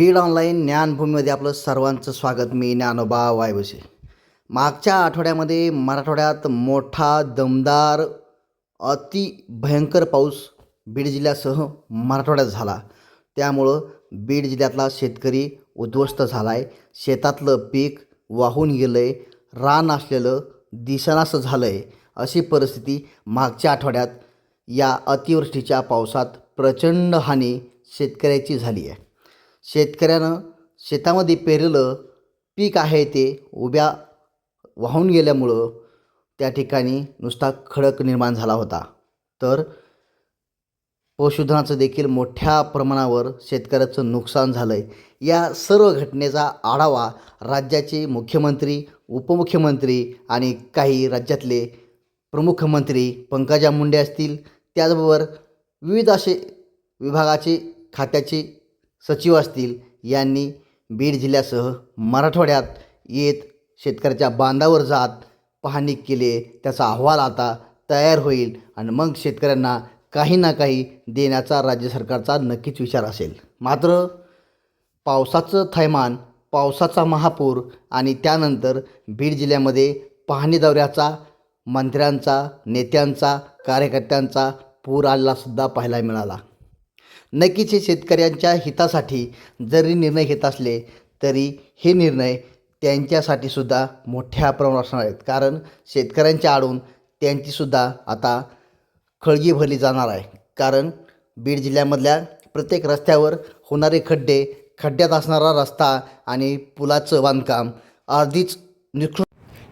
Beed online ज्ञानभूमीमध्ये आपलं सर्वांचं स्वागत. मी ज्ञानोबा वायबसे मागच्या आठवड्यामध्ये मराठवाड्यात मोठा दमदार अति भयंकर पाऊस बीड जिल्ह्यासह मराठवाड्यात झाला. त्यामुळं बीड जिल्ह्यातला शेतकरी उद्ध्वस्त झाला आहे शेतातलं पीक वाहून गेलं आहे रान असलेलं दिसनासं झालं आहे अशी परिस्थिती मागच्या आठवड्यात या अतिवृष्टीच्या पावसात प्रचंड हानी शेतकऱ्याची झाली आहे शेतकऱ्यानं शेतामध्ये पेरलेलं पीक आहे ते उभ्या वाहून गेल्यामुळं त्या ठिकाणी नुसता खडक निर्माण झाला होता. तर पशुधनाचं देखील मोठ्या प्रमाणावर शेतकऱ्याचं नुकसान झालं आहे या सर्व घटनेचा आढावा राज्याचे मुख्यमंत्री उपमुख्यमंत्री आणि काही राज्यातले प्रमुख मंत्री पंकजा मुंडे असतील. त्याचबरोबर विविध असे विभागाचे खात्याचे सचिव असतील यांनी बीड जिल्ह्यासह मराठवाड्यात येत शेतकऱ्याच्या बांधावर जात पाहणी केली. त्याचा अहवाल आता तयार होईल आणि मग शेतकऱ्यांना काही ना काही देण्याचा राज्य सरकारचा नक्कीच विचार असेल. मात्र पावसाचं थैमान पावसाचा महापूर आणि त्यानंतर बीड जिल्ह्यामध्ये पाहणी दौऱ्याचा मंत्र्यांचा नेत्यांचा कार्यकर्त्यांचा पूर आलेलासुद्धा पाहायला मिळाला. नक्कीच हे शेतकऱ्यांच्या हितासाठी जरी निर्णय घेत असले तरी हे निर्णय त्यांच्यासाठी सुद्धा मोठ्या प्रमाणात असणार आहेत. कारण शेतकऱ्यांच्या आडून त्यांचीसुद्धा आता खळगी भरली जाणार आहे. कारण बीड जिल्ह्यामधल्या प्रत्येक रस्त्यावर होणारे खड्डे खड्ड्यात असणारा रस्ता आणि पुलाचं बांधकाम अर्धीच निकृष्ट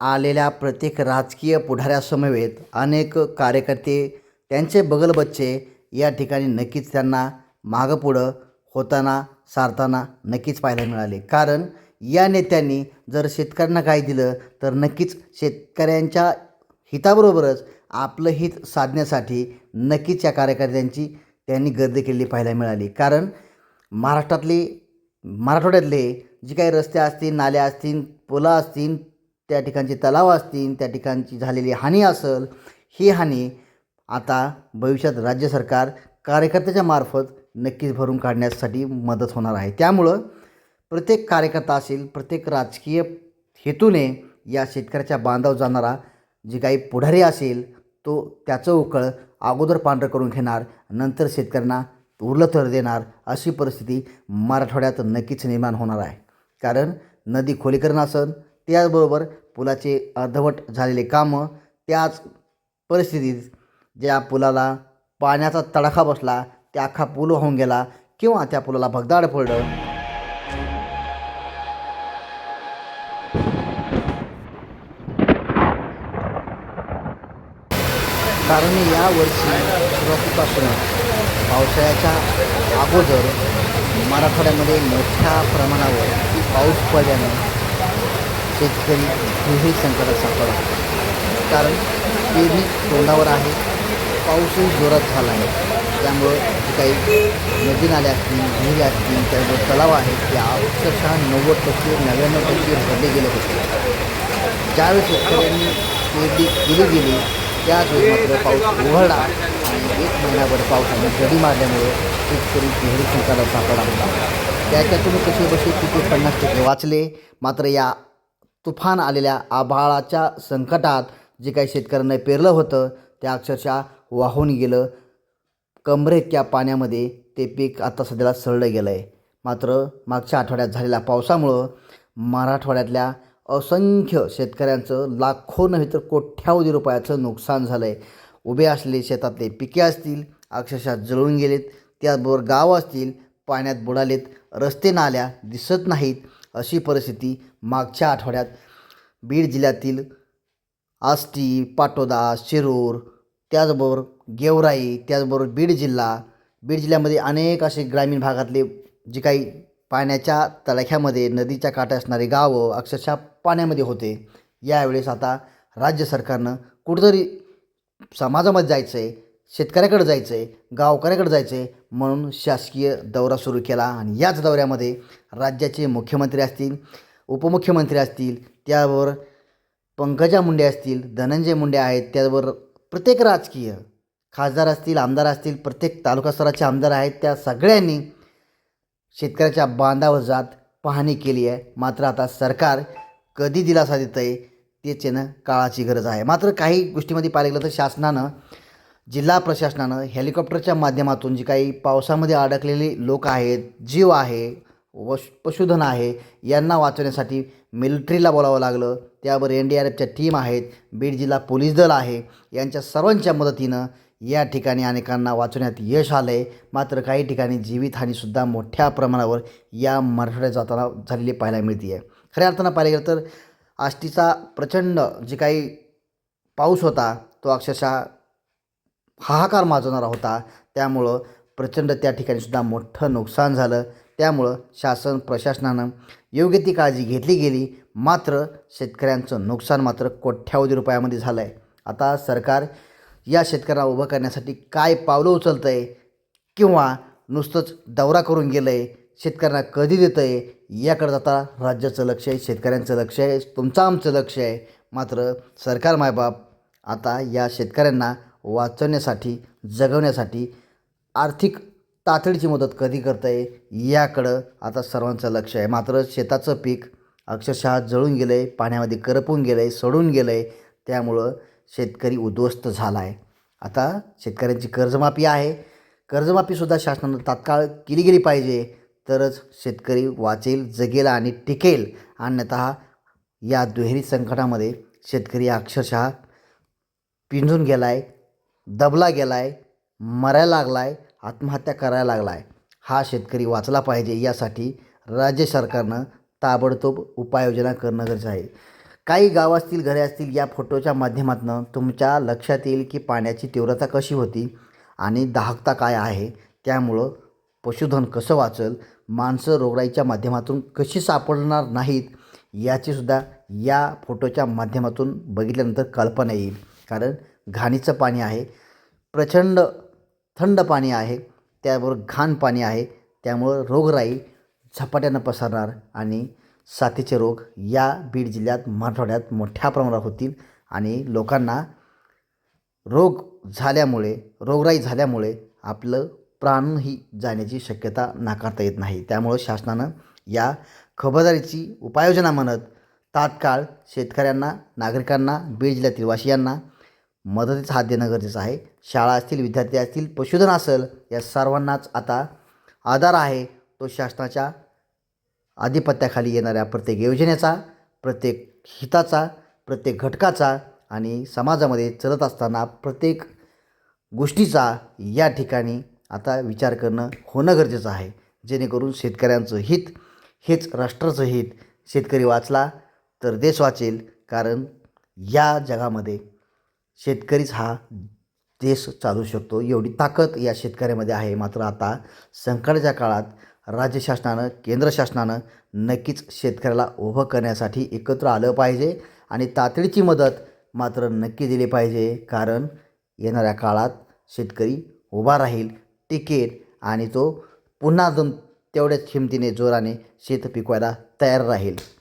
आलेल्या प्रत्येक राजकीय पुढाऱ्यासमवेत अनेक कार्यकर्ते त्यांचे बगलबच्चे या ठिकाणी नक्कीच त्यांना मागं पुढं होताना सारताना नक्कीच पाहायला मिळाले. कारण या नेत्यांनी जर शेतकऱ्यांना काय दिलं तर नक्कीच शेतकऱ्यांच्या हिताबरोबरच आपलं हित साधण्यासाठी नक्कीच या कार्यकर्त्यांची त्यांनी गर्दी केलेली पाहायला मिळाली. कारण महाराष्ट्रातले मराठवाड्यातले जी काही रस्ते असतील नाल्या असतील पुलं असतील त्या ठिकाणचे तलाव असतील त्या ठिकाणची झालेली हानी असेल ही हानी आता भविष्यात राज्य सरकार कार्यकर्त्याच्या मार्फत नक्कीच भरून काढण्यासाठी मदत होणार आहे. त्यामुळं प्रत्येक कार्यकर्ता असेल प्रत्येक राजकीय हेतूने या शेतकऱ्याच्या बांधावर जाणारा जे काही पुढारी असेल तो त्याचं उकळ अगोदर पांढरं करून घेणार नंतर शेतकऱ्यांना उरलं तर देणार अशी परिस्थिती मराठवाड्यात नक्कीच निर्माण होणार आहे. कारण नदी खोलीकरण असेल त्याचबरोबर पुलाचे अर्धवट झालेले कामं त्याच परिस्थितीत ज्या पुलाला पाण्याचा तडाखा बसला त्या अख्खा पूल होऊन गेला किंवा त्या पुलाला भगदाड पडलं कारण यावर्षी सुरुवातीपासून पावसाळ्याच्या अगोदर मराठवाड्यामध्ये मोठ्या प्रमाणावर पाऊस पडल्यानं शेतकरी हेही संकटात सापडला. कारण पेरणी तोंडावर आहे. पाऊसही जोरात झाला आहे. त्यामुळं काही नदी नाल्या असतील विहिरी असतील त्यामुळे तलाव आहेत त्या अक्षरशः नव्वद टक्के नव्याण्णव टक्के भरले गेले होते. ज्यावेळेस शेतकऱ्यांनी पेरणी केली गेली त्याच वेळी मात्र पाऊस उघडला आणि एक महिनाभर पावसाने जडी मारल्यामुळे शेतकरी विहिरी संकटात सापडला होता. त्याच्यातून कसे बसे तिथे पन्नास टक्के वाचले मात्र या तुफान आलेल्या आभाळाच्या संकटात जे काही शेतकऱ्यांना पेरलं होतं ते अक्षरशः वाहून गेलं. कमरेतक्या पाण्यामध्ये ते पीक आता सध्याला सळलं गेलं आहे मात्र मागच्या आठवड्यात झालेल्या पावसामुळं मराठवाड्यातल्या असंख्य शेतकऱ्यांचं लाखो नव्हे तर कोट्यावधी रुपयाचं नुकसान झालं आहे उभे असलेले शेतातले पिके असतील अक्षरशः जळून गेलेत. त्याचबरोबर गाव असतील पाण्यात बुडालेत. रस्ते नाल्या दिसत नाहीत. अशी परिस्थिती मागच्या आठवड्यात बीड जिल्ह्यातील आष्टी पाटोदा शिरूर त्याचबरोबर गेवराई त्याचबरोबर बीड जिल्हा बीड जिल्ह्यामध्ये अनेक असे ग्रामीण भागातले जे काही पाण्याच्या तळख्यामध्ये नदीच्या काठ्या असणारी गावं अक्षरशः पाण्यामध्ये होते. यावेळेस आता राज्य सरकारनं कुठंतरी समाजामध्ये जायचं आहे शेतकऱ्याकडे जायचं आहे गावकऱ्याकडे जायचं आहे म्हणून शासकीय दौरा सुरू केला आणि याच दौऱ्यामध्ये राज्याचे मुख्यमंत्री असतील उपमुख्यमंत्री असतील त्यावर पंकजा मुंडे असतील धनंजय मुंडे आहेत त्यावर प्रत्येक राजकीय खासदार असतील आमदार असतील प्रत्येक तालुका स्तराचे आमदार आहेत त्या सगळ्यांनी शेतकऱ्याच्या बांधावर जात पाहणी केली आहे. मात्र आता सरकार कधी दिलासा देतं आहे तेच येणं काळाची गरज आहे. मात्र काही गोष्टीमध्ये पाहिलं गेलं तर शासनानं जिल्हा प्रशासनानं हेलिकॉप्टरच्या माध्यमातून जी काही पावसामध्ये अडकलेले लोक आहेत जीव आहे वश पशुधन आहे यांना वाचवण्यासाठी मिलिटरीला बोलावं लागलं. त्यावर एन डी आर एफच्या टीम आहेत बीड जिल्हा पोलीस दल आहे. यांच्या सर्वांच्या मदतीनं या ठिकाणी अनेकांना वाचवण्यात यश आलं आहे मात्र काही ठिकाणी जीवितहानीसुद्धा मोठ्या प्रमाणावर या मराठवाड्यात जाताना झालेली पाहायला मिळते आहे खऱ्या अर्थानं पाहिलं गेलं तर आष्टीचा प्रचंड जे काही पाऊस होता तो अक्षरशः हाहाकार माजवणारा होता. त्यामुळं प्रचंड त्या ठिकाणी सुद्धा मोठं नुकसान झालं. त्यामुळं शासन प्रशासनानं योग्य ती काळजी घेतली गेली. मात्र शेतकऱ्यांचं नुकसान मात्र कोट्यावधी रुपयामध्ये झालं आहे आता सरकार या शेतकऱ्यांना उभं करण्यासाठी काय पावलं उचलतं आहे किंवा नुसतंच दौरा करून गेलं आहे शेतकऱ्यांना कधी देतं आहे याकडे आता राज्याचं लक्ष आहे शेतकऱ्यांचं लक्ष आहे तुमचं आमचं लक्ष आहे. मात्र सरकार मायबाप आता या शेतकऱ्यांना वाचवण्यासाठी जगवण्यासाठी आर्थिक तातडीची मदत कधी करता येईल याकडं आता सर्वांचं लक्ष आहे. मात्र शेताचं पीक अक्षरशः जळून गेलं आहे पाण्यामध्ये करपून गेलं आहे सडून गेलं आहे त्यामुळं शेतकरी उद्ध्वस्त झाला आहे आता शेतकऱ्यांची कर्जमाफी आहे. कर्जमाफीसुद्धा शासनानं तात्काळ केली गेली पाहिजे. तरच शेतकरी वाचेल जगेल आणि टिकेल. अन्यतः या दुहेरी संकटामध्ये शेतकरी अक्षरशः पिंजून गेला आहे दबला गेला आहे मरायला लागला आहे आत्महत्या करायला लागला आहे हा शेतकरी वाचला पाहिजे यासाठी राज्य सरकारनं ताबडतोब उपाययोजना करणं गरजेचं आहे. काही गाव असतील घरे असतील या फोटोच्या माध्यमातून तुमच्या लक्षात येईल की पाण्याची तीव्रता कशी होती आणि दाहकता काय आहे. त्यामुळं पशुधन कसं वाचल माणसं रोगराईच्या माध्यमातून कशी सापडणार नाहीत याचीसुद्धा या फोटोच्या माध्यमातून बघितल्यानंतर कल्पना येईल. कारण घाणीचं पाणी आहे प्रचंड थंड पाणी आहे त्याबरोबर घाण पाणी आहे त्यामुळं रोगराई झपाट्यानं पसरणार आणि साथीचे रोग या बीड जिल्ह्यात मराठवाड्यात मोठ्या प्रमाणात होतील आणि लोकांना रोग झाल्यामुळे रोगराई झाल्यामुळे आपलं प्राणही जाण्याची शक्यता नाकारता येत नाही. त्यामुळं शासनानं या खबरदारीची उपाययोजना म्हणत तात्काळ शेतकऱ्यांना नागरिकांना बीड जिल्ह्यातील वासियांना मदतीचा हात देणं गरजेचं आहे. शाळा असतील विद्यार्थी असतील पशुधन असेल या सर्वांनाच आता आधार आहे. तो शासनाच्या आधिपत्याखाली येणाऱ्या प्रत्येक योजनेचा प्रत्येक हिताचा प्रत्येक घटकाचा आणि समाजामध्ये चलत असताना प्रत्येक गोष्टीचा या ठिकाणी आता विचार करणं होणं गरजेचं आहे. जेणेकरून शेतकऱ्यांचं हित हेच राष्ट्राचं हित. शेतकरी वाचला तर देश वाचेल कारण या जगामध्ये शेतकरीच हा देश चालू शकतो. एवढी ताकद या शेतकऱ्यामध्ये आहे. मात्र आता संकटाच्या काळात राज्य शासनानं केंद्र शासनानं नक्कीच शेतकऱ्याला उभं करण्यासाठी एकत्र आलं पाहिजे आणि तातडीची मदत मात्र नक्की दिली पाहिजे. कारण येणाऱ्या काळात शेतकरी उभा राहील टिकेल आणि तो पुन्हा अजून तेवढ्याच हिमतीने जोराने शेत पिकवायला तयार राहील.